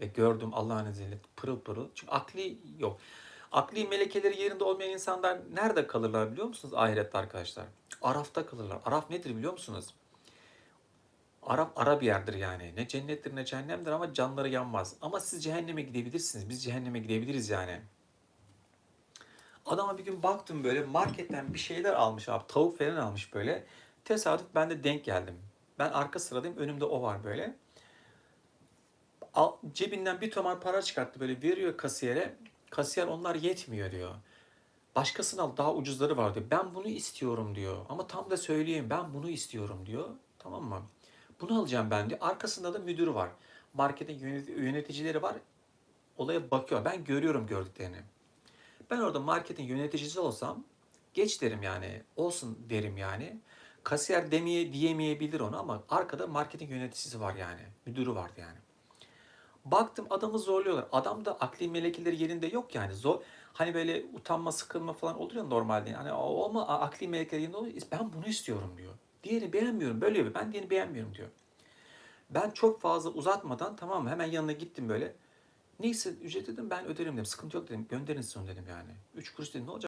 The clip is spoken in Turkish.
ve gördüm Allah'ın izniyle pırıl pırıl. Çünkü akli yok. Akli melekeleri yerinde olmayan insanlar nerede kalırlar biliyor musunuz ahirette arkadaşlar? Araf'ta kalırlar. Araf nedir biliyor musunuz? Araf ara bir yerdir yani. Ne cennettir ne cehennemdir ama canları yanmaz. Ama siz cehenneme gidebilirsiniz. Biz cehenneme gidebiliriz yani. Adama bir gün baktım böyle marketten bir şeyler almış abi. Tavuk falan almış böyle. Tesadüf ben de denk geldim. Ben arka sıradayım. Önümde o var böyle. Al, cebinden bir tomar para çıkarttı böyle veriyor kasiyere. Kasiyer onlar yetmiyor diyor. Başkasını al daha ucuzları var diyor. Ben bunu istiyorum diyor. Ama tam da söyleyeyim ben bunu istiyorum diyor. Tamam mı? Bunu alacağım ben diyor. Arkasında da müdürü var. Marketin yönet- yöneticileri var. Olaya bakıyor. Ben görüyorum gördüklerini. Ben orada marketin yöneticisi olsam geç derim yani. Olsun derim yani. Kasiyer demeye diyemeyebilir onu ama arkada marketin yöneticisi var yani. Müdürü vardı yani. Baktım adamı zorluyorlar. Adam da akli melekeleri yerinde yok yani. Zor, hani böyle utanma, sıkılma falan olur ya normalde. Hani o ama akli melekeleri yerinde oluyor. Ben bunu istiyorum diyor. Diğerini beğenmiyorum. Böyle yapıyor. Ben diğerini beğenmiyorum diyor. Ben çok fazla uzatmadan tamam mı hemen yanına gittim böyle. Neyse ücret dedim ben öderim dedim. Sıkıntı yok dedim. Gönderin siz dedim yani. Üç kuruş dedim ne olacak?